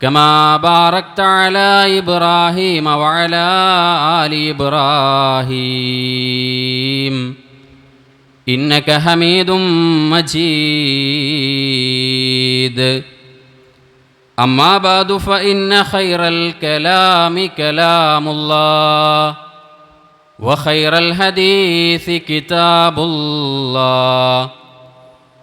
كما باركت على ابراهيم وعلى ال ابراهيم انك حميد مجيد اما بعد فان خير الكلام كلام الله وخير الحديث كتاب الله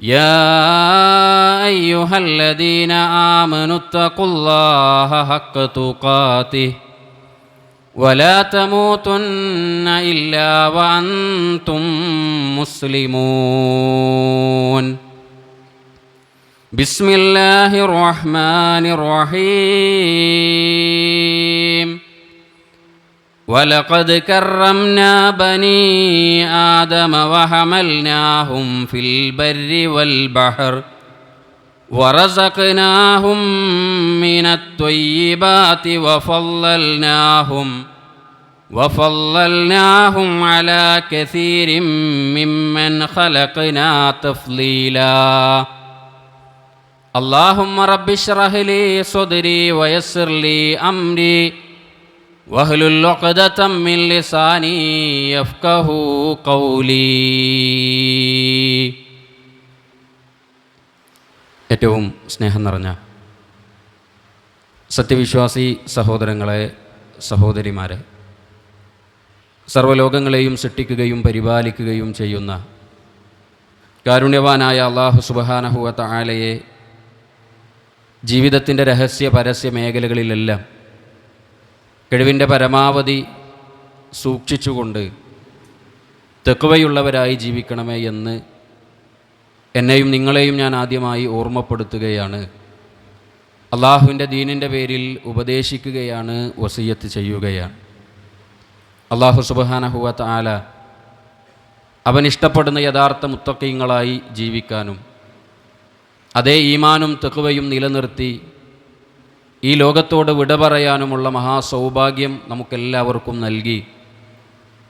يا أيها الذين آمنوا اتقوا الله حق تقاته ولا تموتن إلا وأنتم مسلمون. بسم الله الرحمن الرحيم. ولقد كرمنا بني آدم وحملناهم في البر والبحر ورزقناهم من الطيبات وفضلناهم وفضلناهم على كثير ممن خلقنا تفضيلا. اللهم رب اشرح لي صدري ويسر لي أمري واهلل عقدة من لساني يفقه قولي ഏറ്റവും സ്നേഹം നിറഞ്ഞ സത്യവിശ്വാസി സഹോദരങ്ങളെ സഹോദരിമാരെ സർവ്വലോകങ്ങളെയും സൃഷ്ടിക്കുകയും പരിപാലിക്കുകയും ചെയ്യുന്ന കാരുണ്യവാനായ അള്ളാഹു സുബഹാനഹുവത്ത ആലയെ ജീവിതത്തിൻ്റെ രഹസ്യ പരസ്യ മേഖലകളിലെല്ലാം കഴിവിന്റെ പരമാവധി സൂക്ഷിച്ചുകൊണ്ട് തെക്കുവയുള്ളവരായി ജീവിക്കണമേ എന്ന് എന്നെയും നിങ്ങളെയും ഞാൻ ആദ്യമായി ഓർമ്മപ്പെടുത്തുകയാണ്. അള്ളാഹുവിന്റെ ദീനിന്റെ പേരിൽ ഉപദേശിക്കുകയാണ് വസീയത്ത് ചെയ്യുകയാണ്. അള്ളാഹു സുബഹാനഹുവത്ത് ആല അവൻ ഇഷ്ടപ്പെടുന്ന യഥാർത്ഥ മുത്തക്കീങ്ങളായി ജീവിക്കാനും അതേ ഈമാനും തെക്കുവയും നിലനിർത്തി ഈ ലോകത്തോട് വിട പറയാനുമുള്ള മഹാസൗഭാഗ്യം നമുക്കെല്ലാവർക്കും നൽകി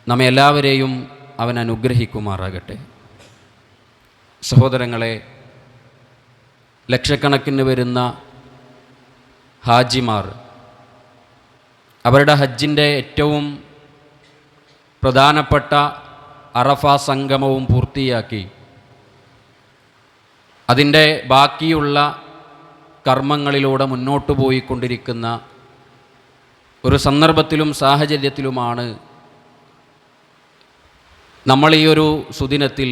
നമ്മെ എല്ലാവരെയും അവൻ അനുഗ്രഹിക്കുമാറാകട്ടെ. സഹോദരങ്ങളെ ലക്ഷക്കണക്കിന് വരുന്ന ഹാജിമാർ അവരുടെ ഹജ്ജിന്റെ ഏറ്റവും പ്രധാനപ്പെട്ട അറഫ സംഗമവും പൂർത്തിയാക്കി അതിന്റെ ബാക്കിയുള്ള കർമ്മങ്ങളിലൂടെ മുന്നോട്ട് പോയിക്കൊണ്ടിരിക്കുന്ന ഒരു സന്ദർഭത്തിലും സാഹചര്യത്തിലുമാണ് നമ്മൾ ഈ ഒരു സുദിനത്തിൽ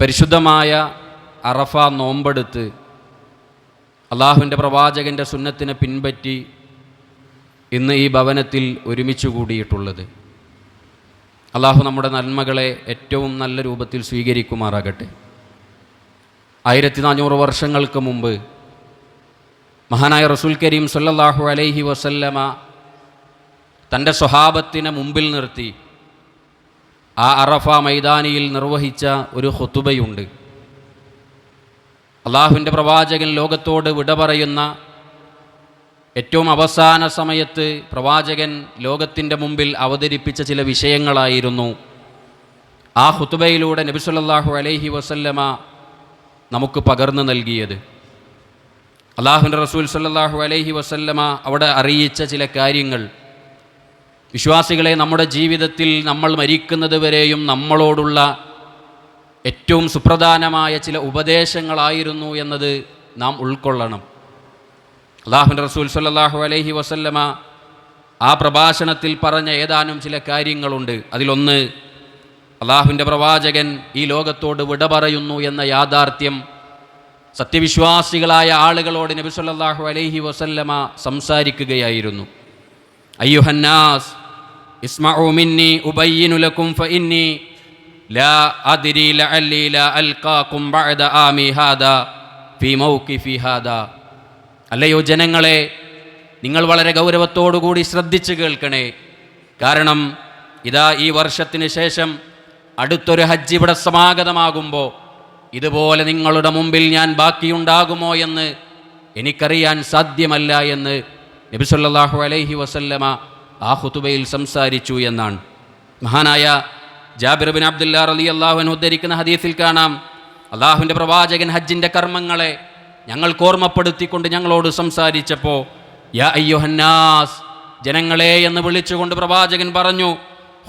പരിശുദ്ധമായ അറഫ നോമ്പെടുത്ത് അള്ളാഹുവിന്റെ പ്രവാചകന്റെ സുന്നത്തിനെ പിൻപറ്റി ഇന്ന് ഈ ഭവനത്തിൽ ഒരുമിച്ച് കൂടിയിട്ടുള്ളത്. അള്ളാഹു നമ്മുടെ നന്മകളെ ഏറ്റവും നല്ല രൂപത്തിൽ സ്വീകരിക്കുമാറാകട്ടെ. ആയിരത്തി നാനൂറ് വർഷങ്ങൾക്ക് മുമ്പ് മഹാനായ റസൂൽ കരീം സല്ലല്ലാഹു അലൈഹി വസല്ലമ തന്റെ സ്വഹാബത്തിനെ മുമ്പിൽ നിർത്തി ആ അറഫ മൈതാനിയിൽ നിർവഹിച്ച ഒരു ഹൊത്തുബയുണ്ട് അള്ളാഹുവിന്റെ പ്രവാചകൻ ലോകത്തോട് വിട പറയുന്ന ഏറ്റവും അവസാന സമയത്ത് പ്രവാചകൻ ലോകത്തിന്റെ മുമ്പിൽ അവതരിപ്പിച്ച ചില വിഷയങ്ങളായിരുന്നു ആ ഹുത്തുബയിലൂടെ നബിസുല്ലാഹു അലൈഹി വസല്ലമ നമുക്ക് പകർന്നു നൽകിയത്. അള്ളാഹുന്റെ റസൂൽ സല്ലാഹു അലൈഹി വസല്ലമ അവിടെ അറിയിച്ച ചില കാര്യങ്ങൾ. വിശ്വാസികളെ നമ്മുടെ ജീവിതത്തിൽ നമ്മൾ മരിക്കുന്നത് വരെയും നമ്മളോടുള്ള ഏറ്റവും സുപ്രധാനമായ ചില ഉപദേശങ്ങളായിരുന്നു എന്നത് നാം ഉൾക്കൊള്ളണം. അള്ളാഹുന്റെ റസൂൽ സല്ലാഹു അലൈഹി വസല്ലമ ആ പ്രഭാഷണത്തിൽ പറഞ്ഞ ഏതാനും ചില കാര്യങ്ങളുണ്ട്. അതിലൊന്ന് അള്ളാഹുവിന്റെ പ്രവാചകൻ ഈ ലോകത്തോട് വിട പറയുന്നു എന്ന യാഥാർത്ഥ്യം സത്യവിശ്വാസികളായ ആളുകളോട് നബി സല്ലല്ലാഹു അലൈഹി വസല്ലമ സംസാരിക്കുകയായിരുന്നു. അയ്യുഹന്നാസ് ഇസ്മഉ ഉബയ്യിനുലക്കും ഉബയ്യിനു ലക്കും ഫഇന്നി ലാ ബഅദ ആമി മൗഖിഫി അല്ലയോ ജനങ്ങളെ നിങ്ങൾ വളരെ ഗൗരവത്തോടുകൂടി ശ്രദ്ധിച്ചു കേൾക്കണേ. കാരണം ഇതാ ഈ വർഷത്തിന് ശേഷം അടുത്തൊരു ഹജ്ജ് ഇവിടെ സമാഗതമാകുമ്പോൾ ഇതുപോലെ നിങ്ങളുടെ മുമ്പിൽ ഞാൻ ബാക്കിയുണ്ടാകുമോ എന്ന് എനിക്കറിയാൻ സാധ്യമല്ല എന്ന് നബിസല്ലാഹു അലൈഹി വസല്ലമ ആ ഹുതുബയിൽ സംസാരിച്ചു എന്നാണ്. മഹാനായ ജാബിർബിൻ അബ്ദുല്ലാ അലി അള്ളാഹുൻ ഉദ്ധരിക്കുന്ന ഹദീസിൽ കാണാം അള്ളാഹുവിന്റെ പ്രവാചകൻ ഹജ്ജിന്റെ കർമ്മങ്ങളെ ഞങ്ങൾക്ക് ഓർമ്മപ്പെടുത്തിക്കൊണ്ട് ഞങ്ങളോട് സംസാരിച്ചപ്പോൾ യാ അയ്യോഹന്നാസ് ജനങ്ങളെ എന്ന് വിളിച്ചുകൊണ്ട് പ്രവാചകൻ പറഞ്ഞു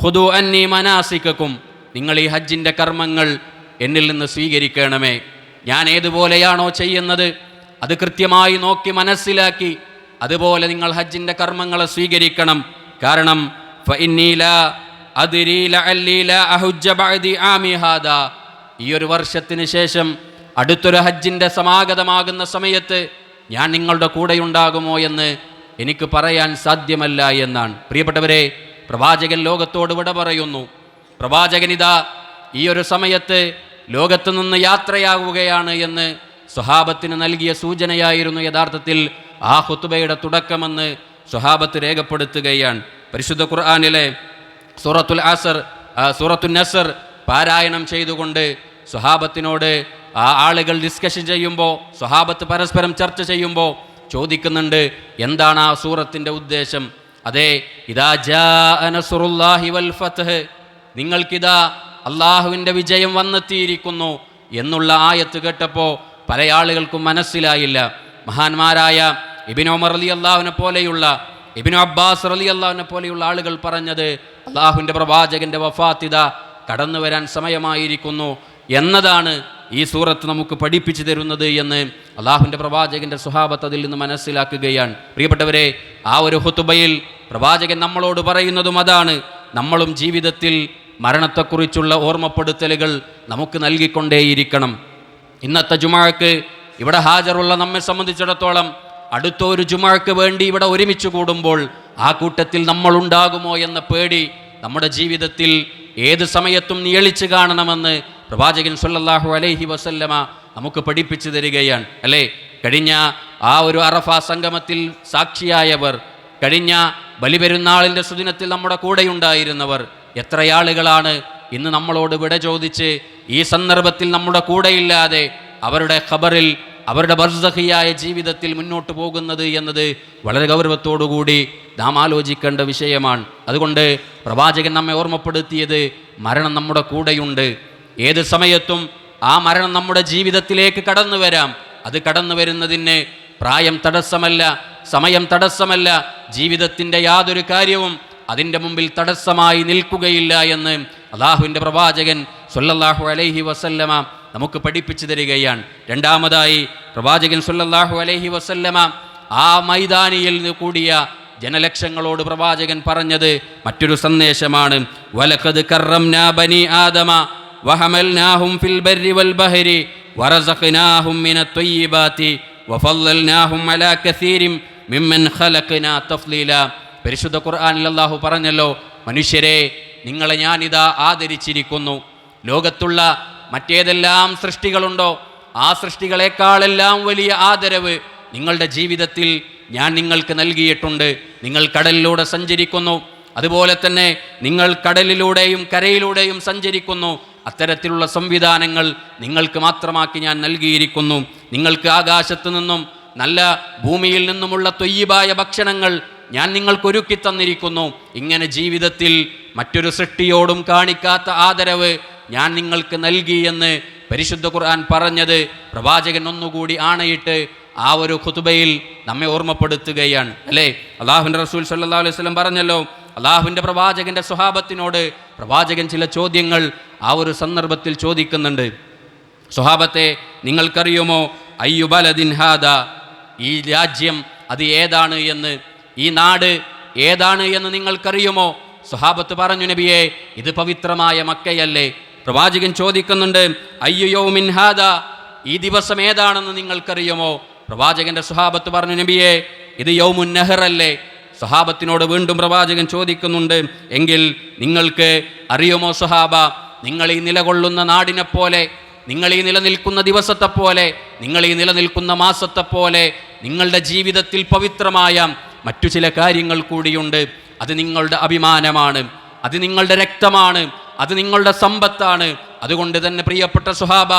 ഹുദു അന്നി മനാസിക്കും നിങ്ങൾ ഈ ഹജ്ജിന്റെ കർമ്മങ്ങൾ എന്നിൽ നിന്ന് സ്വീകരിക്കണമേ. ഞാൻ ഏതുപോലെയാണോ ചെയ്യുന്നത്? അത് കൃത്യമായി നോക്കി മനസ്സിലാക്കി അതുപോലെ നിങ്ങൾ ഹജ്ജിന്റെ കർമ്മങ്ങളെ സ്വീകരിക്കണം. കാരണം. ഈ ഒരു വർഷത്തിന് ശേഷം അടുത്തൊരു ഹജ്ജിന്റെ സമാഗതമാകുന്ന സമയത്ത് ഞാൻ നിങ്ങളുടെ കൂടെയുണ്ടാകുമോ എന്ന് എനിക്ക് പറയാൻ സാധ്യമല്ല എന്നാണ്. പ്രിയപ്പെട്ടവരെ പ്രവാചകൻ ലോകത്തോട് വിട പറയുന്നു. പ്രവാചകൻ ഇതാ ഈ ഒരു സമയത്ത് ലോകത്തു നിന്ന് യാത്രയാവുകയാണ് എന്ന് സ്വഹാബത്തിന് നൽകിയ സൂചനയായിരുന്നു യഥാർത്ഥത്തിൽ ആ ഹുത്തുബയുടെ തുടക്കമെന്ന് സ്വഹാബത്ത് രേഖപ്പെടുത്തുകയാണ്. പരിശുദ്ധ ഖുർആാനിലെ സൂറത്തുൽ ആസർ സൂറത്തുൽ നസർ പാരായണം ചെയ്തുകൊണ്ട് സ്വഹാബത്തിനോട് ആ ആളുകൾ ഡിസ്കഷൻ ചെയ്യുമ്പോൾ സ്വഹാബത്ത് പരസ്പരം ചർച്ച ചെയ്യുമ്പോൾ ചോദിക്കുന്നുണ്ട് എന്താണ് ആ സൂറത്തിന്റെ ഉദ്ദേശം? അതെ ഇതാ ജാ അനസുറുല്ലാഹി വൽ ഫത്ഹ്. നിങ്ങൾക്കിതാ അള്ളാഹുവിന്റെ വിജയം വന്നെത്തിയിരിക്കുന്നു എന്നുള്ള ആയത്ത് കേട്ടപ്പോൾ പല ആളുകൾക്കും മനസ്സിലായില്ല. മഹാന്മാരായ ഇബിൻ അലി അള്ളാഹുവിനെ പോലെയുള്ള ഇബിനു അബ്ബാസ് അലി അള്ളാഹുവിനെ പോലെയുള്ള ആളുകൾ പറഞ്ഞത് അള്ളാഹുവിന്റെ പ്രവാചകന്റെ വഫാത്തിത കടന്നു വരാൻ സമയമായിരിക്കുന്നു എന്നതാണ് ഈ സൂറത്ത് നമുക്ക് പഠിപ്പിച്ചു തരുന്നത് എന്ന് അള്ളാഹുവിന്റെ പ്രവാചകന്റെ സ്വഭാവത്ത് അതിൽ നിന്ന് മനസ്സിലാക്കുകയാണ്. പ്രിയപ്പെട്ടവരെ ആ ഒരു ഹുത്തുബയിൽ പ്രവാചകൻ നമ്മളോട് പറയുന്നതും അതാണ്. നമ്മളും ജീവിതത്തിൽ മരണത്തെക്കുറിച്ചുള്ള ഓർമ്മപ്പെടുത്തലുകൾ നമുക്ക് നൽകിക്കൊണ്ടേയിരിക്കണം. ഇന്നത്തെ ജുമാക്ക് ഇവിടെ ഹാജറുള്ള നമ്മെ സംബന്ധിച്ചിടത്തോളം അടുത്ത ഒരു ജുമാക്ക് വേണ്ടി ഇവിടെ ഒരുമിച്ച് കൂടുമ്പോൾ ആ കൂട്ടത്തിൽ നമ്മൾ ഉണ്ടാകുമോ എന്ന പേടി നമ്മുടെ ജീവിതത്തിൽ ഏത് സമയത്തും നിയളിച്ച് കാണണമെന്ന് പ്രവാചകൻ സല്ലല്ലാഹു അലൈഹി വസല്ലമ നമുക്ക് പഠിപ്പിച്ചു തരികയാണ്. അല്ലേ? കഴിഞ്ഞ ആ ഒരു അറഫ സംഗമത്തിൽ സാക്ഷിയായവർ കഴിഞ്ഞ ബലിപെരുന്നാളിന്റെ സുദിനത്തിൽ നമ്മുടെ കൂടെയുണ്ടായിരുന്നവർ എത്രയാളുകളാണ് ഇന്ന് നമ്മളോട് വിട ചോദിച്ച് ഈ സന്ദർഭത്തിൽ നമ്മുടെ കൂടെയില്ലാതെ അവരുടെ ഖബറിൽ അവരുടെ ബർസഹിയായ ജീവിതത്തിൽ മുന്നോട്ട് പോകുന്നത് എന്നത് വളരെ ഗൗരവത്തോടുകൂടി നാം ആലോചിക്കേണ്ട വിഷയമാണ്. അതുകൊണ്ട് പ്രവാചകൻ നമ്മെ ഓർമ്മപ്പെടുത്തിയത് മരണം നമ്മുടെ കൂടെയുണ്ട്. ഏത് സമയത്തും ആ മരണം നമ്മുടെ ജീവിതത്തിലേക്ക് കടന്നു വരാം. അത് കടന്നു വരുന്നതിന് പ്രായം തടസ്സമല്ല സമയം തടസ്സമല്ല ജീവിതത്തിന്റെ യാതൊരു കാര്യവും അതിന്റെ മുമ്പിൽ തടസ്സമായി നിൽക്കുകയില്ല എന്ന് അള്ളാഹുവിന്റെ പ്രവാചകൻ സൊല്ലല്ലാഹു അലൈഹി വസല്ലമ നമുക്ക് പഠിപ്പിച്ചു തരികയാണ്. രണ്ടാമതായി പ്രവാചകൻ സൊല്ലല്ലാഹു അലൈഹി വസല്ലമ ആ മൈതാനിയിൽ കൂടിയ ജനലക്ഷങ്ങളോട് പ്രവാചകൻ പറഞ്ഞത് മറ്റൊരു സന്ദേശമാണ്. വലഖദ് കറംനാ ബനി ആദമ വഹമൽനാഹും ഫിൽ ബർരി വൽ ബഹരി വറസഖ്നാഹും മിന ത്വയ്യിബാത്തി വഫല്ലൽനാഹും അലാ കസീരിം മിമ്മൻ ഖലഖ്നാ തഫ്ലീല. പരിശുദ്ധ ഖുർആനിൽ അല്ലാഹു പറഞ്ഞല്ലോ മനുഷ്യരെ നിങ്ങളെ ഞാനിതാ ആദരിച്ചിരിക്കുന്നു. ലോകത്തുള്ള മറ്റേതെല്ലാം സൃഷ്ടികളുണ്ടോ ആ സൃഷ്ടികളെക്കാളെല്ലാം വലിയ ആദരവ് നിങ്ങളുടെ ജീവിതത്തിൽ ഞാൻ നിങ്ങൾക്ക് നൽകിയിട്ടുണ്ട്. നിങ്ങൾ കടലിലൂടെ സഞ്ചരിക്കുന്നു. അതുപോലെ തന്നെ നിങ്ങൾ കടലിലൂടെയും കരയിലൂടെയും സഞ്ചരിക്കുന്നു. അത്തരത്തിലുള്ള സംവിധാനങ്ങൾ നിങ്ങൾക്ക് മാത്രമാക്കി ഞാൻ നൽകിയിരിക്കുന്നു. നിങ്ങൾക്ക് ആകാശത്തു നിന്നും നല്ല ഭൂമിയിൽ നിന്നുമുള്ള തൊയ്യബായ ഭക്ഷണങ്ങൾ ഞാൻ നിങ്ങൾക്ക് ഒരുക്കി തന്നിരിക്കുന്നു. ഇങ്ങനെ ജീവിതത്തിൽ മറ്റൊരു സൃഷ്ടിയോടും കാണിക്കാത്ത ആദരവ് ഞാൻ നിങ്ങൾക്ക് നൽകി എന്ന് പരിശുദ്ധ ഖുർആൻ പറഞ്ഞത് പ്രവാചകൻ ഒന്നുകൂടി ആണയിട്ട് ആ ഒരു ഖുതുബയിൽ നമ്മെ ഓർമ്മപ്പെടുത്തുകയാണ്. അല്ലേ? അള്ളാഹുവിന്റെ റസൂൽ സല്ലാ അലൈഹി സ്വലം പറഞ്ഞല്ലോ അള്ളാഹുവിന്റെ പ്രവാചകന്റെ സ്വഭാവത്തിനോട് പ്രവാചകൻ ചില ചോദ്യങ്ങൾ ആ ഒരു സന്ദർഭത്തിൽ ചോദിക്കുന്നുണ്ട്. സ്വഹാബത്തെ നിങ്ങൾക്കറിയുമോ അയ്യുബലദിൻ ഹാദ? ഈ രാജ്യം അത് ഏതാണ് എന്ന് ഈ നാട് ഏതാണ് എന്ന് നിങ്ങൾക്കറിയുമോ? സുഹാബത്ത് പറഞ്ഞു നബിയെ ഇത് പവിത്രമായ മക്കയല്ലേ? പ്രവാചകൻ ചോദിക്കുന്നുണ്ട് അയ്യോ മിൻഹാദ ഈ ദിവസം ഏതാണെന്ന് നിങ്ങൾക്കറിയുമോ? പ്രവാചകന്റെ സുഹാബത്ത് പറഞ്ഞു നബിയെ ഇത് യൗമുൻ അല്ലേ? സുഹാബത്തിനോട് വീണ്ടും പ്രവാചകൻ ചോദിക്കുന്നുണ്ട് എങ്കിൽ നിങ്ങൾക്ക് അറിയുമോ സുഹാബ നിങ്ങൾ ഈ നിലകൊള്ളുന്ന നാടിനെ പോലെ നിങ്ങൾ ഈ നിലനിൽക്കുന്ന ദിവസത്തെ പോലെ നിങ്ങൾ ഈ നിലനിൽക്കുന്ന മാസത്തെ പോലെ നിങ്ങളുടെ ജീവിതത്തിൽ പവിത്രമായ മറ്റു ചില കാര്യങ്ങൾ കൂടിയുണ്ട്. അത് നിങ്ങളുടെ അഭിമാനമാണ്. അത് നിങ്ങളുടെ രക്തമാണ്. അത് നിങ്ങളുടെ സമ്പത്താണ്. അതുകൊണ്ട് തന്നെ പ്രിയപ്പെട്ട സുഹാബ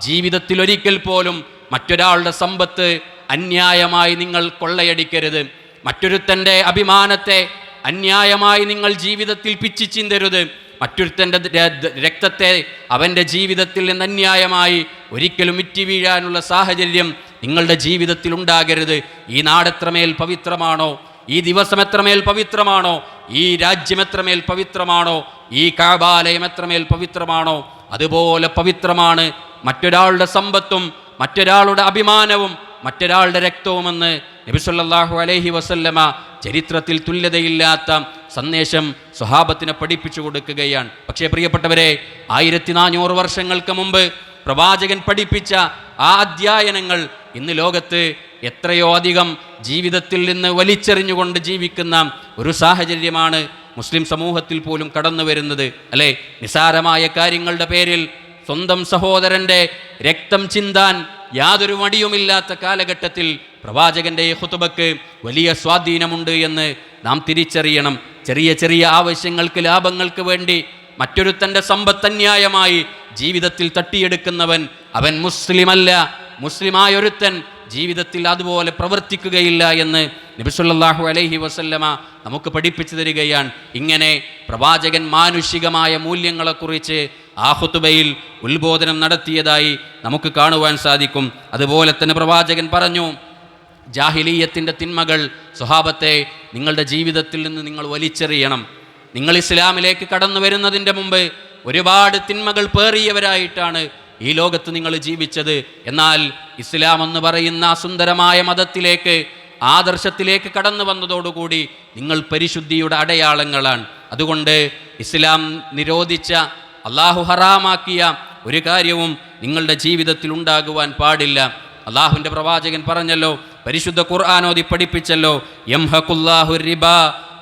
ജീവിതത്തിൽ ഒരിക്കൽ പോലും മറ്റൊരാളുടെ സമ്പത്ത് അന്യായമായി നിങ്ങൾ കൊള്ളയടിക്കരുത്. മറ്റൊരുത്തന്റെ അഭിമാനത്തെ അന്യായമായി നിങ്ങൾ ജീവിതത്തിൽ പിച്ചു ചിന്തരുത്. മറ്റൊരുത്തന്റെ രക്തത്തെ അവന്റെ ജീവിതത്തിൽ നിന്ന് അന്യായമായി ഒരിക്കലും ഇറ്റി വീഴാനുള്ള സാഹചര്യം നിങ്ങളുടെ ജീവിതത്തിൽ ഉണ്ടാകരുത് ഈ നാടെത്രമേൽ പവിത്രമാണോ ഈ ദിവസം എത്രമേൽ പവിത്രമാണോ ഈ രാജ്യം എത്രമേൽ പവിത്രമാണോ ഈ കാബാലയം എത്രമേൽ പവിത്രമാണോ അതുപോലെ പവിത്രമാണ് മറ്റൊരാളുടെ സമ്പത്തും മറ്റൊരാളുടെ അഭിമാനവും മറ്റൊരാളുടെ രക്തവുമെന്ന് നബിസല്ലാഹു അലൈഹി വസല്ലമ ചരിത്രത്തിൽ തുല്യതയില്ലാത്ത സന്ദേശം സ്വഹാബത്തിനെ പഠിപ്പിച്ചു കൊടുക്കുകയാണ്. പക്ഷേ പ്രിയപ്പെട്ടവരെ ആയിരത്തി നാനൂറ് വർഷങ്ങൾക്ക് മുമ്പ് പ്രവാചകൻ പഠിപ്പിച്ച ആ അധ്യയനങ്ങൾ ഇന്ന് ലോകത്ത് എത്രയോ അധികം ജീവിതത്തിൽ നിന്ന് വലിച്ചെറിഞ്ഞുകൊണ്ട് ജീവിക്കുന്ന ഒരു സാഹചര്യമാണ് മുസ്ലിം സമൂഹത്തിൽ പോലും കടന്നു വരുന്നത്. അല്ലേ? നിസാരമായ കാര്യങ്ങളുടെ പേരിൽ സ്വന്തം സഹോദരന്റെ രക്തം ചിന്താൻ യാതൊരു മടിയുമില്ലാത്ത കാലഘട്ടത്തിൽ പ്രവാചകന്റെ ഈ ഹുതുബക്ക് വലിയ സ്വാധീനമുണ്ട് എന്ന് നാം തിരിച്ചറിയണം. ചെറിയ ചെറിയ ആവശ്യങ്ങൾക്ക് ലാഭങ്ങൾക്ക് വേണ്ടി മറ്റൊരുത്തന്റെ സമ്പത്തന്യായമായി ജീവിതത്തിൽ തട്ടിയെടുക്കുന്നവൻ അവൻ മുസ്ലിമല്ല. മുസ്ലിമായ ഒരുത്തൻ ജീവിതത്തിൽ അതുപോലെ പ്രവർത്തിക്കുകയില്ല എന്ന് നബിസുല്ലാഹു അലൈഹി വസല്ലമ നമുക്ക് പഠിപ്പിച്ചു തരികയാണ്. ഇങ്ങനെ പ്രവാചകൻ മാനുഷികമായ മൂല്യങ്ങളെക്കുറിച്ച് ആ ഹുത്തുബയിൽ ഉത്ബോധനം നടത്തിയതായി നമുക്ക് കാണുവാൻ സാധിക്കും. അതുപോലെ തന്നെ പ്രവാചകൻ പറഞ്ഞു ജാഹിലീയത്തിന്റെ തിന്മകൾ സ്വഭാവത്തെ നിങ്ങളുടെ ജീവിതത്തിൽ നിന്ന് നിങ്ങൾ വലിച്ചെറിയണം. നിങ്ങൾ ഇസ്ലാമിലേക്ക് കടന്നു വരുന്നതിന്റെ മുമ്പ് ഒരുപാട് തിന്മകൾ പേറിയവരായിട്ടാണ് ഈ ലോകത്ത് നിങ്ങൾ ജീവിച്ചത്. എന്നാൽ ഇസ്ലാം എന്ന് പറയുന്ന സുന്ദരമായ മതത്തിലേക്ക് ആദർശത്തിലേക്ക് കടന്നു വന്നതോടുകൂടി നിങ്ങൾ പരിശുദ്ധിയുടെ അടയാളങ്ങളാണ്. അതുകൊണ്ട് ഇസ്ലാം നിരോധിച്ച അള്ളാഹു ഹറാമാക്കിയ ഒരു കാര്യവും നിങ്ങളുടെ ജീവിതത്തിൽ ഉണ്ടാകുവാൻ പാടില്ല. അള്ളാഹുവിന്റെ പ്രവാചകൻ പറഞ്ഞല്ലോ പരിശുദ്ധ ഖുർആാനോദി പഠിപ്പിച്ചല്ലോ യംഹഖുല്ലാഹു റിബ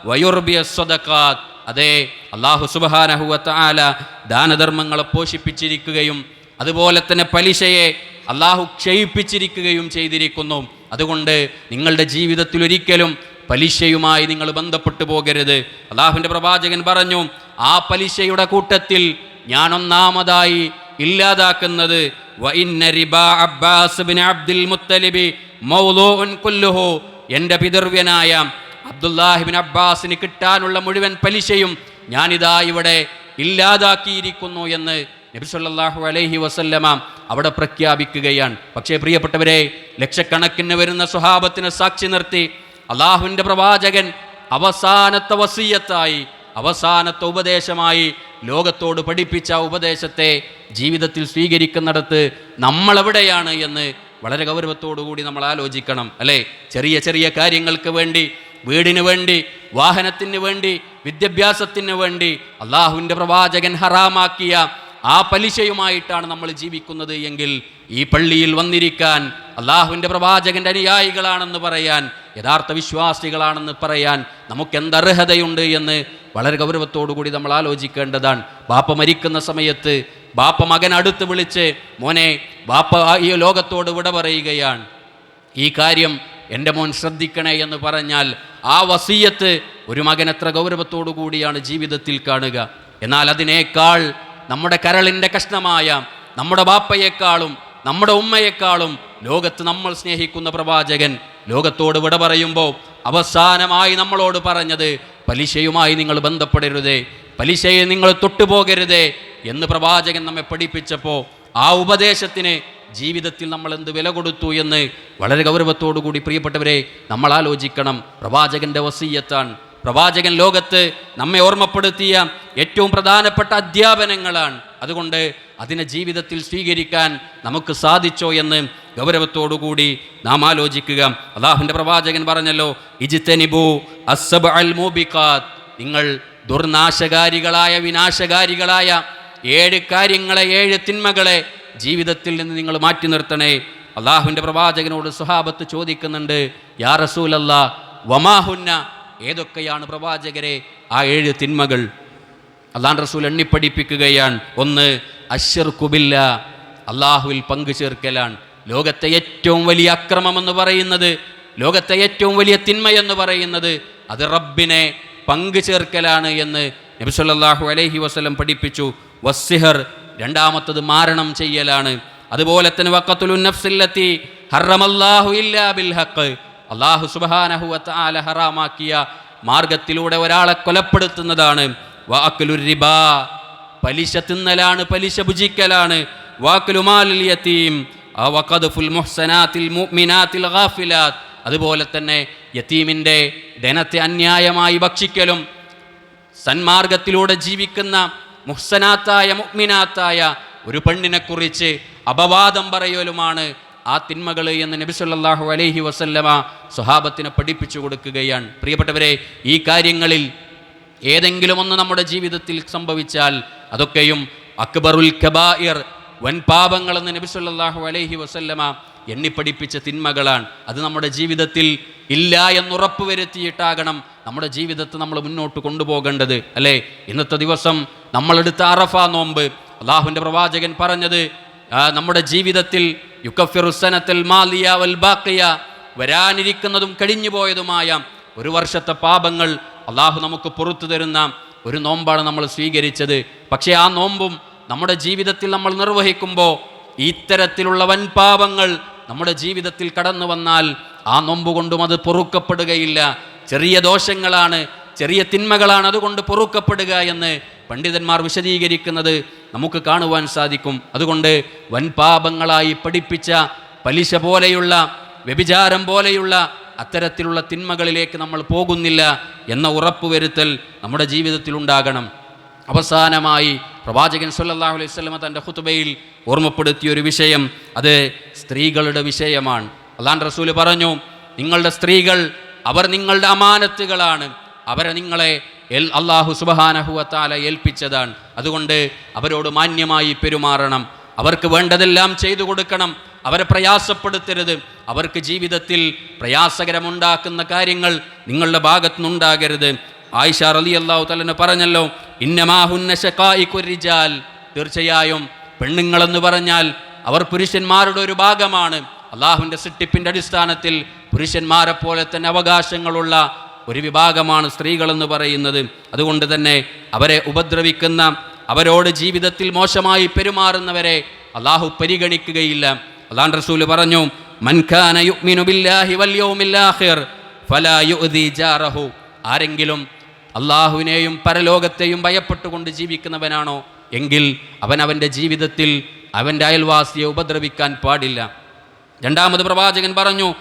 വയുർബിയ സ്വദക്കാത്ത് അതെ അള്ളാഹു സുബഹാനഹുവത്ത ആല ദാനധർമ്മങ്ങളെ പോഷിപ്പിച്ചിരിക്കുകയും അതുപോലെ തന്നെ പലിശയെ അള്ളാഹു ക്ഷയിപ്പിച്ചിരിക്കുകയും ചെയ്തിരിക്കുന്നു. അതുകൊണ്ട് നിങ്ങളുടെ ജീവിതത്തിൽ ഒരിക്കലും പലിശയുമായി നിങ്ങൾ ബന്ധപ്പെട്ടു പോകരുത്. അള്ളാഹുവിന്റെ പ്രവാചകൻ പറഞ്ഞു ആ പലിശയുടെ കൂട്ടത്തിൽ ഞാൻ ഒന്നാമതായി ഇല്ലാതാക്കുന്നത് അബ്ദുൽ മുത്തലിബി എന്റെ പിതൃവ്യനായ അബ്ദുല്ലാഹിബിൻ അബ്ബാസിന് കിട്ടാനുള്ള മുഴുവൻ പലിശയും ഞാനിതാ ഇവിടെ ഇല്ലാതാക്കിയിരിക്കുന്നു എന്ന് നബി സല്ലല്ലാഹു അലൈഹി വസല്ലമ അവിടെ പ്രഖ്യാപിക്കുകയാണ്. പക്ഷേ പ്രിയപ്പെട്ടവരെ ലക്ഷക്കണക്കിന് വരുന്ന സ്വഹാബത്തിനെ സാക്ഷി നിർത്തി. അള്ളാഹുവിന്റെ പ്രവാചകൻ അവസാനത്തെ വസീയത്തായി അവസാനത്തെ ഉപദേശമായി ലോകത്തോട് പഠിപ്പിച്ച ഉപദേശത്തെ ജീവിതത്തിൽ സ്വീകരിക്കുന്നിടത്ത് നമ്മളെവിടെയാണ് എന്ന് വളരെ ഗൗരവത്തോടു കൂടി നമ്മൾ ആലോചിക്കണം അല്ലേ? ചെറിയ ചെറിയ കാര്യങ്ങൾക്ക് വേണ്ടി വീടിന് വേണ്ടി വാഹനത്തിന് വേണ്ടി വിദ്യാഭ്യാസത്തിന് വേണ്ടി അള്ളാഹുവിന്റെ പ്രവാചകൻ ഹറാമാക്കിയ ആ പലിശയുമായിട്ടാണ് നമ്മൾ ജീവിക്കുന്നത് എങ്കിൽ ഈ പള്ളിയിൽ വന്നിരിക്കാൻ അള്ളാഹുവിന്റെ പ്രവാചകന്റെ അനുയായികളാണെന്ന് പറയാൻ യഥാർത്ഥ വിശ്വാസികളാണെന്ന് പറയാൻ നമുക്ക് എന്തർഹതയുണ്ട് എന്ന് വളരെ കൂടി നമ്മൾ ആലോചിക്കേണ്ടതാണ്. ബാപ്പ മരിക്കുന്ന സമയത്ത് ബാപ്പ മകൻ അടുത്ത് വിളിച്ച് മോനെ ബാപ്പ ഈ ലോകത്തോട് വിട പറയുകയാണ്. ഈ കാര്യം എന്റെ മോൻ ശ്രദ്ധിക്കണേ എന്ന് പറഞ്ഞാൽ ആ വസീയത്ത് ഒരു മകൻ എത്ര ഗൗരവത്തോടു കൂടിയാണ് ജീവിതത്തിൽ കാണുക. എന്നാൽ അതിനേക്കാൾ നമ്മുടെ കരളിന്റെ കഷ്ണമായ നമ്മുടെ ബാപ്പയേക്കാളും നമ്മുടെ ഉമ്മയേക്കാളും ലോകത്ത് നമ്മൾ സ്നേഹിക്കുന്ന പ്രവാചകൻ ലോകത്തോട് വിട പറയുമ്പോൾ അവസാനമായി നമ്മളോട് പറഞ്ഞത് പലിശയുമായി നിങ്ങൾ ബന്ധപ്പെടരുതേ പലിശയെ നിങ്ങൾ തൊട്ടുപോകരുതേ എന്ന് പ്രവാചകൻ നമ്മെ പഠിപ്പിച്ചപ്പോൾ ആ ഉപദേശത്തിന് ജീവിതത്തിൽ നമ്മൾ എന്ത് വില കൊടുത്തു എന്ന് വളരെ കൂടി പ്രിയപ്പെട്ടവരെ നമ്മൾ ആലോചിക്കണം. പ്രവാചകന്റെ വസീയത്താണ്. പ്രവാചകൻ ലോകത്ത് നമ്മെ ഓർമ്മപ്പെടുത്തിയ ഏറ്റവും പ്രധാനപ്പെട്ട അധ്യാപനങ്ങളാണ്. അതുകൊണ്ട് അതിനെ ജീവിതത്തിൽ സ്വീകരിക്കാൻ നമുക്ക് സാധിച്ചോ എന്ന് ഗൗരവത്തോടുകൂടി നാം ആലോചിക്കുക. അള്ളാഹുവിന്റെ പ്രവാചകൻ പറഞ്ഞല്ലോ ഇജിത്തനിബു അസബ് അൽ നിങ്ങൾ ദുർനാശകാരികളായ വിനാശകാരികളായ ഏഴ് കാര്യങ്ങളെ ഏഴ് തിന്മകളെ ജീവിതത്തിൽ നിന്ന് നിങ്ങൾ മാറ്റി നിർത്തണേ. അള്ളാഹുവിന്റെ പ്രവാചകനോട് സുഹാബത്ത് ചോദിക്കുന്നുണ്ട് യാ റസൂലല്ല വമാഹുന്ന ഏതൊക്കെയാണ് പ്രവാചകരെ ആ ഏഴ് തിന്മകൾ? അള്ളാൻ റസൂൽ എണ്ണിപ്പടിപ്പിക്കുകയാണ് ഒന്ന് അഷർ കുബില്ല അള്ളാഹുവിൽ പങ്കു ചേർക്കലാണ്. ലോകത്തെ ഏറ്റവും വലിയ അക്രമം എന്ന് പറയുന്നത് ലോകത്തെ ഏറ്റവും വലിയ തിന്മയെന്ന് പറയുന്നത് അത് റബ്ബിനെ പങ്കു ചേർക്കലാണ് എന്ന് നബി സല്ലല്ലാഹു അലൈഹി വസല്ലം പഠിപ്പിച്ചു. വസ്സിഹർ രണ്ടാമത്തത് മാരണം ചെയ്യലാണ്. അതുപോലെ തന്നെ വക്കത്തുലു നഫ്സില്ലത്തി ഹറമല്ലാഹു ഇല്ലാ ബിൽ ഹഖ്. അള്ളാഹു സുബ്ഹാനഹു വതആല ഹറാമാക്കിയ മാർഗത്തിലൂടെ ഒരാളെ കൊലപ്പെടുത്തുന്നതാണ്. വാക്കുലു റിബാ പലിശ തിന്നലാണ് പലിശ ഭുജിക്കലാണ്. ഗാഫിലാത്ത്. അതുപോലെ തന്നെ യത്തീമിന്റെ ധനത്തെ അന്യായമായി ഭക്ഷിക്കലും സന്മാർഗത്തിലൂടെ ജീവിക്കുന്ന മുഹ്സനാത്തായ മുഗ്മിനാത്തായ ഒരു പെണ്ണിനെക്കുറിച്ച് അപവാദം പറയലുമാണ് ആ തിന്മകൾ എന്ന് നബി സല്ലല്ലാഹു അലൈഹി വസല്ലമ സ്വഹാബത്തിനെ പഠിപ്പിച്ചു കൊടുക്കുകയാണ്. പ്രിയപ്പെട്ടവരെ ഈ കാര്യങ്ങളിൽ ഏതെങ്കിലും ഒന്ന് നമ്മുടെ ജീവിതത്തിൽ സംഭവിച്ചാൽ അതൊക്കെയും അക്ബറുൽ കബായർ വൻ പാപങ്ങളെന്ന് നബി സല്ലല്ലാഹു അലൈഹി വസല്ലമ എണ്ണിപ്പടിപ്പിച്ച തിന്മകളാണ്. അത് നമ്മുടെ ജീവിതത്തിൽ ഇല്ല എന്നുറപ്പ് വരുത്തിയിട്ടാകണം നമ്മുടെ ജീവിതത്തെ നമ്മൾ മുന്നോട്ട് കൊണ്ടുപോകേണ്ടത്. അല്ലേ? ഇന്നത്തെ ദിവസം നമ്മളെടുത്ത അറഫ നോമ്പ്. അള്ളാഹുവിന്റെ പ്രവാചകൻ പറഞ്ഞത് നമ്മുടെ ജീവിതത്തിൽ യുക്കഫിറുസനത്തിൽ മാലിയ വൽ ബാക്കിയ വരാനിരിക്കുന്നതും കഴിഞ്ഞുപോയതുമായ ഒരു വർഷത്തെ പാപങ്ങൾ അള്ളാഹു നമുക്ക് പുറത്തു തരുന്ന ഒരു നോമ്പാണ് നമ്മൾ സ്വീകരിച്ചത്. പക്ഷേ ആ നോമ്പും നമ്മുടെ ജീവിതത്തിൽ നമ്മൾ നിർവഹിക്കുമ്പോൾ ഇത്തരത്തിലുള്ള വൻ പാപങ്ങൾ നമ്മുടെ ജീവിതത്തിൽ കടന്നു വന്നാൽ ആ നോമ്പ് കൊണ്ടും അത് പൊറുക്കപ്പെടുകയില്ല. ചെറിയ ദോഷങ്ങളാണ് ചെറിയ തിന്മകളാണ് അതുകൊണ്ട് പൊറുക്കപ്പെടുക എന്ന് പണ്ഡിതന്മാർ വിശദീകരിക്കുന്നത് നമുക്ക് കാണുവാൻ സാധിക്കും. അതുകൊണ്ട് വൻപാപങ്ങളായി പഠിപ്പിച്ച പലിശ പോലെയുള്ള വ്യഭിചാരം പോലെയുള്ള അത്തരത്തിലുള്ള തിന്മകളിലേക്ക് നമ്മൾ പോകുന്നില്ല എന്ന ഉറപ്പുവരുത്തൽ നമ്മുടെ ജീവിതത്തിൽ ഉണ്ടാകണം അവസാനമായി പ്രവാചകൻ സല്ലല്ലാഹു അലൈഹി വസല്ലമ തന്റെ ഖുതുബയിൽ ഓർമ്മപ്പെടുത്തിയ ഒരു വിഷയം അത് സ്ത്രീകളുടെ വിഷയമാണ്. അള്ളാൻ റസൂൽ പറഞ്ഞു നിങ്ങളുടെ സ്ത്രീകൾ അവർ നിങ്ങളുടെ അമാനത്തുകളാണ്. അവരെ നിങ്ങളെ എൽ അള്ളാഹു സുബഹാനഹുവത്താല ഏൽപ്പിച്ചതാണ്. അതുകൊണ്ട് അവരോട് മാന്യമായി പെരുമാറണം. അവർക്ക് വേണ്ടതെല്ലാം ചെയ്തു കൊടുക്കണം. അവരെ പ്രയാസപ്പെടുത്തരുത്. അവർക്ക് ജീവിതത്തിൽ പ്രയാസകരമുണ്ടാക്കുന്ന കാര്യങ്ങൾ നിങ്ങളുടെ ഭാഗത്തുനിന്നുണ്ടാകരുത്. ആയിഷ റലി അള്ളാഹു തലന് പറഞ്ഞല്ലോ ഇന്നമാഹുന്നശക്കായിക്കൊരിജാൽ തീർച്ചയായും പെണ്ണുങ്ങളെന്ന് പറഞ്ഞാൽ അവർ പുരുഷന്മാരുടെ ഒരു ഭാഗമാണ്. അള്ളാഹുവിന്റെ സിട്ടിപ്പിന്റെ അടിസ്ഥാനത്തിൽ പുരുഷന്മാരെ പോലെ തന്നെ അവകാശങ്ങളുള്ള ഒരു വിഭാഗമാണ് സ്ത്രീകളെന്ന് പറയുന്നത്. അതുകൊണ്ട് തന്നെ അവരെ ഉപദ്രവിക്കുന്ന അവരോട് ജീവിതത്തിൽ മോശമായി പെരുമാറുന്നവരെ അള്ളാഹു പരിഗണിക്കുകയില്ല. അള്ളാൻ റസൂൽ പറഞ്ഞു ആരെങ്കിലും അള്ളാഹുവിനെയും പരലോകത്തെയും ഭയപ്പെട്ടുകൊണ്ട് ജീവിക്കുന്നവനാണോ? എങ്കിൽ അവൻ അവന്റെ ജീവിതത്തിൽ അവന്റെ അയൽവാസിയെ ഉപദ്രവിക്കാൻ പാടില്ല. രണ്ടാമത് പ്രവാചകൻ പറഞ്ഞു.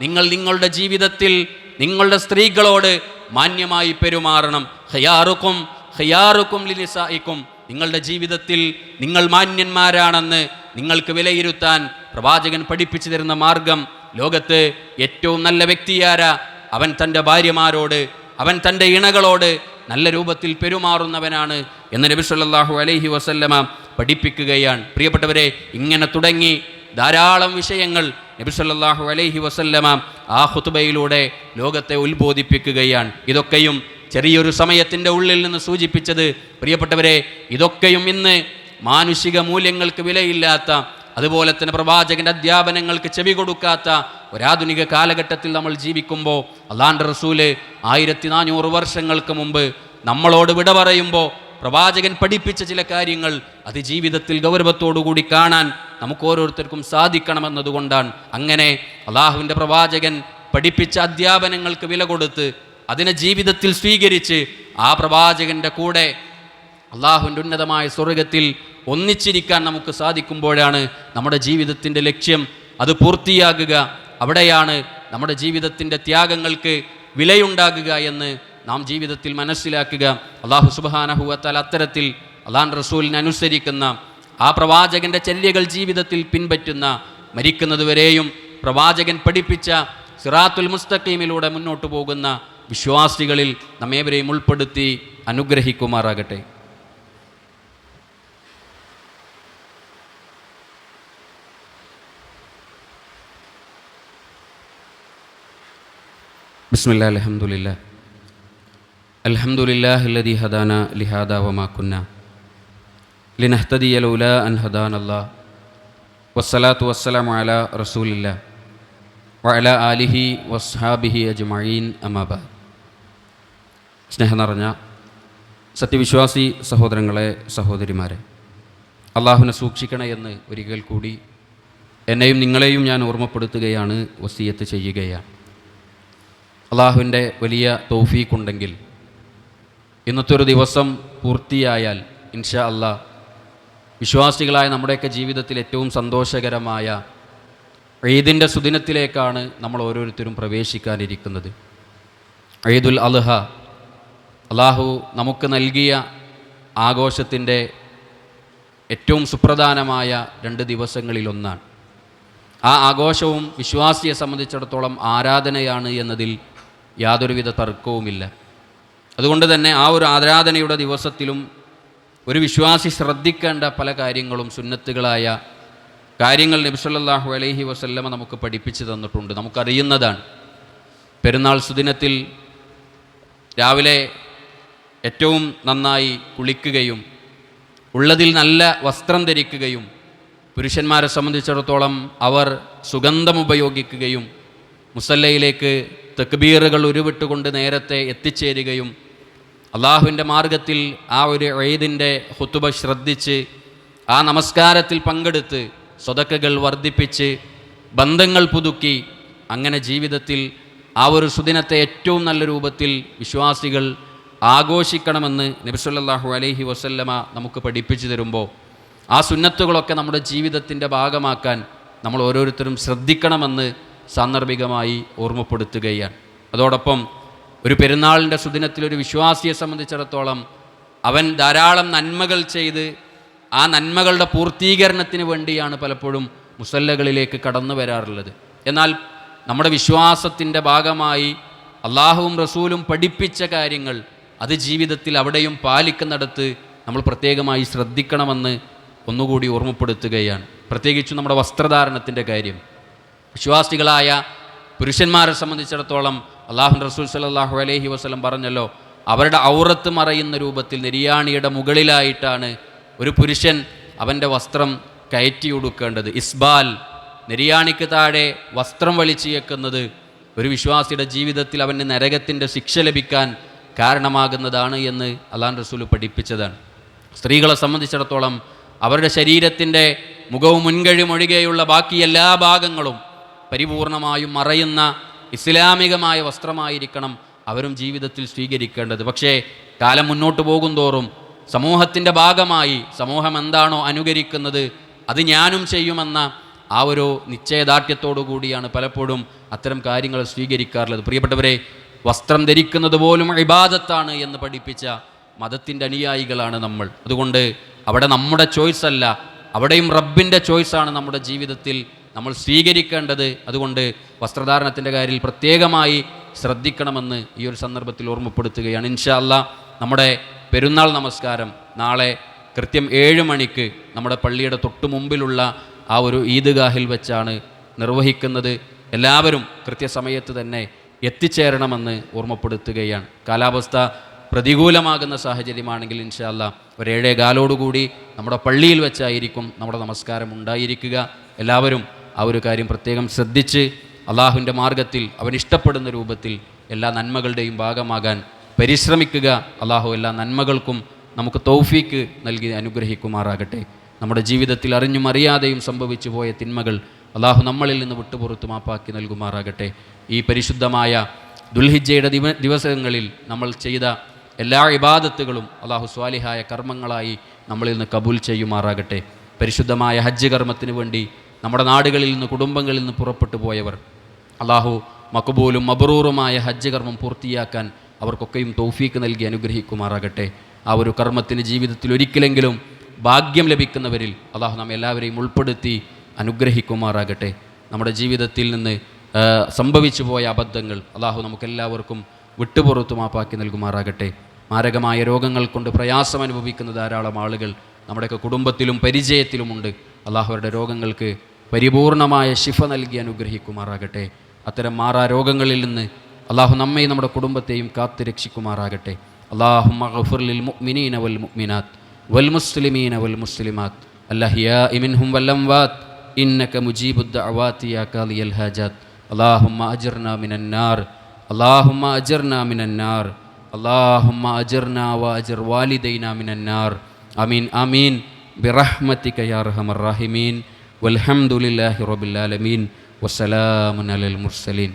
നിങ്ങൾ നിങ്ങളുടെ ജീവിതത്തിൽ നിങ്ങളുടെ സ്ത്രീകളോട് മാന്യമായി പെരുമാറണം. ഹയാറുക്കും ഹയാറുക്കും ലിനിസായിക്കും നിങ്ങളുടെ ജീവിതത്തിൽ നിങ്ങൾ മാന്യന്മാരാണെന്ന് നിങ്ങൾക്ക് വിലയിരുത്താൻ പ്രവാചകൻ പഠിപ്പിച്ചു തരുന്ന മാർഗം ലോകത്ത് ഏറ്റവും നല്ല വ്യക്തിയാരാ. അവൻ തന്റെ ഭാര്യമാരോട് അവൻ തന്റെ ഇണകളോട് നല്ല രൂപത്തിൽ പെരുമാറുന്നവനാണ് എന്ന് നബി സല്ലല്ലാഹു അലൈഹി വസല്ലമ പഠിപ്പിക്കുകയാണ്. പ്രിയപ്പെട്ടവരെ ഇങ്ങനെ തുടങ്ങി ധാരാളം വിഷയങ്ങൾ നബി സല്ലല്ലാഹു അലൈഹി വസല്ലമ ആ ഖുത്ബയിലൂടെ ലോകത്തെ ഉത്ബോധിപ്പിക്കുകയാണ്. ഇതൊക്കെയും ചെറിയൊരു സമയത്തിന്റെ ഉള്ളിൽ നിന്ന് സൂചിപ്പിച്ചത് പ്രിയപ്പെട്ടവരെ ഇതൊക്കെയും ഇന്ന് മാനുഷിക മൂല്യങ്ങൾക്ക് വിലയില്ലാത്ത അതുപോലെ തന്നെ പ്രവാചകന്റെ അധ്യാപനങ്ങൾക്ക് ചെവി കൊടുക്കാത്ത ഒരാധുനിക കാലഘട്ടത്തിൽ നമ്മൾ ജീവിക്കുമ്പോൾ അള്ളാന്റെ റസൂൽ ആയിരത്തി നാനൂറ് വർഷങ്ങൾക്ക് മുമ്പ് നമ്മളോട് വിട പറയുമ്പോൾ പ്രവാചകൻ പഠിപ്പിച്ച ചില കാര്യങ്ങൾ അത് ജീവിതത്തിൽ ഗൗരവത്തോടുകൂടി കാണാൻ നമുക്ക് ഓരോരുത്തർക്കും സാധിക്കണമെന്നതുകൊണ്ടാണ്. അങ്ങനെ അള്ളാഹുവിന്റെ പ്രവാചകൻ പഠിപ്പിച്ച അധ്യാപനങ്ങൾക്ക് വില കൊടുത്ത് അതിനെ ജീവിതത്തിൽ സ്വീകരിച്ച് ആ പ്രവാചകന്റെ കൂടെ അള്ളാഹുവിന്റെ ഉന്നതമായ സ്വർഗത്തിൽ ഒന്നിച്ചിരിക്കാൻ നമുക്ക് സാധിക്കുമ്പോഴാണ് നമ്മുടെ ജീവിതത്തിന്റെ ലക്ഷ്യം അത് പൂർത്തിയാകുക. അവിടെയാണ് നമ്മുടെ ജീവിതത്തിന്റെ ത്യാഗങ്ങൾക്ക് വിലയുണ്ടാകുക എന്ന് നാം ജീവിതത്തിൽ മനസ്സിലാക്കുക. അള്ളാഹു സുബാനഹുവത്താൽ അത്തരത്തിൽ അള്ളാൻ റസൂലിനെ അനുസരിക്കുന്ന ആ പ്രവാചകന്റെ ചര്യകൾ ജീവിതത്തിൽ പിൻപറ്റുന്ന മരിക്കുന്നതുവരെയും പ്രവാചകൻ പഠിപ്പിച്ച സിറാത്തുൽ മുസ്തഖീമിലൂടെ മുന്നോട്ട് പോകുന്ന വിശ്വാസികളിൽ നമ്മേവരെയും ഉൾപ്പെടുത്തി അനുഗ്രഹിക്കുമാറാകട്ടെ. ബിസ്മില്ല അലഹമുല്ല അൽഹംദുലില്ലാഹി الذي هدانا لهذا وما كنا لنهتدي لولا أن هدانا الله والصلاة والسلام على رسول الله وعلى آله وصحابه أجمعين أما بعد സ്നേഹം നിറഞ്ഞ സത്യവിശ്വാസി സഹോദരങ്ങളെ സഹോദരിമാരെ അള്ളാഹുവിനെ സൂക്ഷിക്കണേ എന്ന് ഒരിക്കൽ കൂടി എന്നെയും നിങ്ങളെയും ഞാൻ ഓർമ്മപ്പെടുത്തുകയാണ് വസീയത്ത് ചെയ്യുകയാണ് അള്ളാഹുവിൻ്റെ വലിയ തൗഫീഖുണ്ടെങ്കിൽ ഇന്നത്തെ ഒരു ദിവസം പൂർത്തിയായാൽ ഇൻഷാ അല്ല വിശ്വാസികളായ നമ്മുടെയൊക്കെ ജീവിതത്തിൽ ഏറ്റവും സന്തോഷകരമായ ഈദിന്റെ സുദിനത്തിലേക്കാണ് നമ്മൾ ഓരോരുത്തരും പ്രവേശിക്കാനിരിക്കുന്നത്. ഈദുൽ അൽഹ അള്ളാഹു നമുക്ക് നൽകിയ ആഘോഷത്തിന്റെ ഏറ്റവും സുപ്രധാനമായ രണ്ട് ദിവസങ്ങളിലൊന്നാണ്. ആ ആഘോഷവും വിശ്വാസിയെ സംബന്ധിച്ചിടത്തോളം ആരാധനയാണ് എന്നതിൽ യാതൊരുവിധ തർക്കവുമില്ല. അതുകൊണ്ട് തന്നെ ആ ഒരു ആരാധനയുടെ ദിവസത്തിലും ഒരു വിശ്വാസി ശ്രദ്ധിക്കേണ്ട പല കാര്യങ്ങളും സുന്നത്തുകളായ കാര്യങ്ങൾ നബിസല്ലാഹു അലൈഹി വസല്ലമ നമുക്ക് പഠിപ്പിച്ചു തന്നിട്ടുണ്ട്. നമുക്കറിയുന്നതാണ്. പെരുന്നാൾ സുദിനത്തിൽ രാവിലെ ഏറ്റവും നന്നായി കുളിക്കുകയും ഉള്ളതിൽ നല്ല വസ്ത്രം ധരിക്കുകയും പുരുഷന്മാരെ സംബന്ധിച്ചിടത്തോളം അവർ സുഗന്ധം ഉപയോഗിക്കുകയും മുസല്ലയിലേക്ക് തെക്ബീറുകൾ ഉരുവിട്ടുകൊണ്ട് നേരത്തെ എത്തിച്ചേരുകയും അള്ളാഹുവിന്റെ മാർഗത്തിൽ ആ ഒരു എയ്ദിന്റെ ഹുത്തുബ ശ്രദ്ധിച്ച് ആ നമസ്കാരത്തിൽ പങ്കെടുത്ത് സ്വതക്കകൾ വർദ്ധിപ്പിച്ച് ബന്ധങ്ങൾ പുതുക്കി അങ്ങനെ ജീവിതത്തിൽ ആ ഒരു സുദിനത്തെ ഏറ്റവും നല്ല രൂപത്തിൽ വിശ്വാസികൾ ആഘോഷിക്കണമെന്ന് നബിസുല്ലാഹു അലൈഹി വസല്ലമ നമുക്ക് പഠിപ്പിച്ചു തരുമ്പോൾ ആ സുന്നത്തുകളൊക്കെ നമ്മുടെ ജീവിതത്തിന്റെ ഭാഗമാക്കാൻ നമ്മൾ ഓരോരുത്തരും ശ്രദ്ധിക്കണമെന്ന് സാന്ദർഭികമായി ഓർമ്മപ്പെടുത്തുകയാണ്. അതോടൊപ്പം ഒരു പെരുന്നാളിന്റെ സുദിനത്തിൽ ഒരു വിശ്വാസിയെ സംബന്ധിച്ചിടത്തോളം അവൻ ധാരാളം നന്മകൾ ചെയ്ത് ആ നന്മകളുടെ പൂർത്തീകരണത്തിന് വേണ്ടിയാണ് പലപ്പോഴും മുസല്ലകളിലേക്ക് കടന്നു വരാറുള്ളത്. എന്നാൽ നമ്മുടെ വിശ്വാസത്തിന്റെ ഭാഗമായി അള്ളാഹുവും റസൂലും പഠിപ്പിച്ച കാര്യങ്ങൾ അത് ജീവിതത്തിൽ അവിടെയും പാലിക്കുന്നിടത്ത് നമ്മൾ പ്രത്യേകമായി ശ്രദ്ധിക്കണമെന്ന് ഒന്നുകൂടി ഓർമ്മപ്പെടുത്തുകയാണ്. പ്രത്യേകിച്ചും നമ്മുടെ വസ്ത്രധാരണത്തിന്റെ കാര്യം. വിശ്വാസികളായ പുരുഷന്മാരെ സംബന്ധിച്ചിടത്തോളം അള്ളാഹു റസൂൽ സലാഹു അലഹി വസ്ലം പറഞ്ഞല്ലോ അവരുടെ ഔറത്ത് മറയുന്ന രൂപത്തിൽ നിര്യാണിയുടെ മുകളിലായിട്ടാണ് ഒരു പുരുഷൻ അവന്റെ വസ്ത്രം കയറ്റി ഉടുക്കേണ്ടത് ഇസ്ബാൽ നിര്യാണിക്ക് താഴെ വസ്ത്രം വലിച്ചിയേക്കുന്നത് ഒരു വിശ്വാസിയുടെ ജീവിതത്തിൽ അവന് നരകത്തിന്റെ ശിക്ഷ ലഭിക്കാൻ കാരണമാകുന്നതാണ് എന്ന് അള്ളാൻ റസൂൽ പഠിപ്പിച്ചതാണ്. സ്ത്രീകളെ സംബന്ധിച്ചിടത്തോളം അവരുടെ ശരീരത്തിന്റെ മുഖവും മുൻകഴിയും ഒഴികെയുള്ള ബാക്കി എല്ലാ ഭാഗങ്ങളും പരിപൂർണമായും മറയുന്ന ഇസ്ലാമികമായ വസ്ത്രമായിരിക്കണം അവരും ജീവിതത്തിൽ സ്വീകരിക്കേണ്ടത്. പക്ഷേ കാലം മുന്നോട്ട് പോകും തോറും സമൂഹത്തിന്റെ ഭാഗമായി സമൂഹം എന്താണോ അനുകരിക്കുന്നത് അത് ഞാനും ചെയ്യുമെന്ന ആ ഒരു നിശ്ചയദാർഢ്യത്തോടു കൂടിയാണ് പലപ്പോഴും അത്തരം കാര്യങ്ങൾ സ്വീകരിക്കാറുള്ളത്. പ്രിയപ്പെട്ടവരെ വസ്ത്രം ധരിക്കുന്നത് പോലും ഇബാദത്താണ് എന്ന് പഠിപ്പിച്ച മതത്തിന്റെ അനുയായികളാണ് നമ്മൾ. അതുകൊണ്ട് അവിടെ നമ്മുടെ ചോയ്സ് അല്ല അവിടെയും റബ്ബിന്റെ ചോയ്സാണ് നമ്മുടെ ജീവിതത്തിൽ നമ്മൾ സ്വീകരിക്കേണ്ടത് അതുകൊണ്ട് വസ്ത്രധാരണത്തിന്റെ കാര്യത്തിൽ പ്രത്യേകമായി ശ്രദ്ധിക്കണമെന്ന് ഈ ഒരു സന്ദർഭത്തിൽ ഓർമ്മപ്പെടുത്തുകയാണ്. ഇൻഷാ അല്ലാ നമ്മുടെ പെരുന്നാൾ നമസ്കാരം നാളെ കൃത്യം ഏഴ് മണിക്ക് നമ്മുടെ പള്ളിയുടെ തൊട്ടു മുമ്പിലുള്ള ആ ഒരു ഈദ്ഗാഹിൽ വെച്ചാണ് നിർവഹിക്കുന്നത്. എല്ലാവരും കൃത്യസമയത്ത് തന്നെ എത്തിച്ചേരണമെന്ന് ഓർമ്മപ്പെടുത്തുകയാണ്. കാലാവസ്ഥ പ്രതികൂലമാകുന്ന സാഹചര്യമാണെങ്കിൽ ഇൻഷാല്ല ഒരേഴേ കാലോടുകൂടി നമ്മുടെ പള്ളിയിൽ വെച്ചായിരിക്കും നമ്മുടെ നമസ്കാരം ഉണ്ടായിരിക്കുക. എല്ലാവരും ആ ഒരു കാര്യം പ്രത്യേകം ശ്രദ്ധിച്ച് അള്ളാഹുവിന്റെ മാർഗത്തിൽ അവൻ ഇഷ്ടപ്പെടുന്ന രൂപത്തിൽ എല്ലാ നന്മകളുടെയും ഭാഗമാകാൻ പരിശ്രമിക്കുക. അള്ളാഹു എല്ലാ നന്മകൾക്കും നമുക്ക് തൗഫീക്ക് നൽകി അനുഗ്രഹിക്കുമാറാകട്ടെ. നമ്മുടെ ജീവിതത്തിൽ അറിഞ്ഞും അറിയാതെയും സംഭവിച്ചു പോയ തിന്മകൾ അള്ളാഹു നമ്മളിൽ നിന്ന് വിട്ടുപുറത്ത് മാപ്പാക്കി നൽകുമാറാകട്ടെ. ഈ പരിശുദ്ധമായ ദുൽഹിജയുടെ ദിവ ദിവസങ്ങളിൽ നമ്മൾ ചെയ്ത എല്ലാ ഇബാദത്തുകളും അള്ളാഹു സ്വാലിഹായ കർമ്മങ്ങളായി നമ്മളിൽ നിന്ന് കബൂൽ ചെയ്യുമാറാകട്ടെ. പരിശുദ്ധമായ ഹജ്ജ് കർമ്മത്തിന് വേണ്ടി നമ്മുടെ നാടുകളിൽ നിന്ന് കുടുംബങ്ങളിൽ നിന്ന് പുറപ്പെട്ടു പോയവർ അള്ളാഹു മക്കബൂലും മബറൂറുമായ ഹജ്ജ് കർമ്മം പൂർത്തിയാക്കാൻ അവർക്കൊക്കെയും തൗഫീക്ക് നൽകി അനുഗ്രഹിക്കുമാറാകട്ടെ. ആ ഒരു കർമ്മത്തിന് ജീവിതത്തിൽ ഒരിക്കലെങ്കിലും ഭാഗ്യം ലഭിക്കുന്നവരിൽ അള്ളാഹു നാം എല്ലാവരെയും ഉൾപ്പെടുത്തി അനുഗ്രഹിക്കുമാറാകട്ടെ. നമ്മുടെ ജീവിതത്തിൽ നിന്ന് സംഭവിച്ചു പോയ അബദ്ധങ്ങൾ അള്ളാഹു നമുക്കെല്ലാവർക്കും വിട്ടുപുറത്തു മാപ്പാക്കി നൽകുമാറാകട്ടെ. മാരകമായ രോഗങ്ങൾ കൊണ്ട് പ്രയാസം അനുഭവിക്കുന്ന ധാരാളം ആളുകൾ നമ്മുടെയൊക്കെ കുടുംബത്തിലും പരിചയത്തിലുമുണ്ട്. അള്ളാഹുവരുടെ രോഗങ്ങൾക്ക് പരിപൂർണമായ ശിഫ നൽകി അനുഗ്രഹിക്കുമാറാകട്ടെ അത്തരം മാറാ രോഗങ്ങളിൽ നിന്ന് അള്ളാഹു നമ്മയും നമ്മുടെ കുടുംബത്തെയും കാത്തു രക്ഷിക്കുമാറാകട്ടെ അള്ളാഹു മഗ്ഫിർലിൽ മുഅ്മിനീന വൽ മുഅ്മിനാത്ത് വൽ മുസ്ലിമീന വൽ മുസ്ലിമാത്ത് അല്ലഹിയാഇ മിൻഹും വൽ അംവാത്ത് إنك مجيب الدعوات يا قاضي الحاجات اللهم أجرنا من النار اللهم أجرنا من النار اللهم أجرنا وأجر والدينا من النار آمين آمين برحمتك يا أرحم الراحمين والحمد لله رب العالمين والسلام على المرسلين.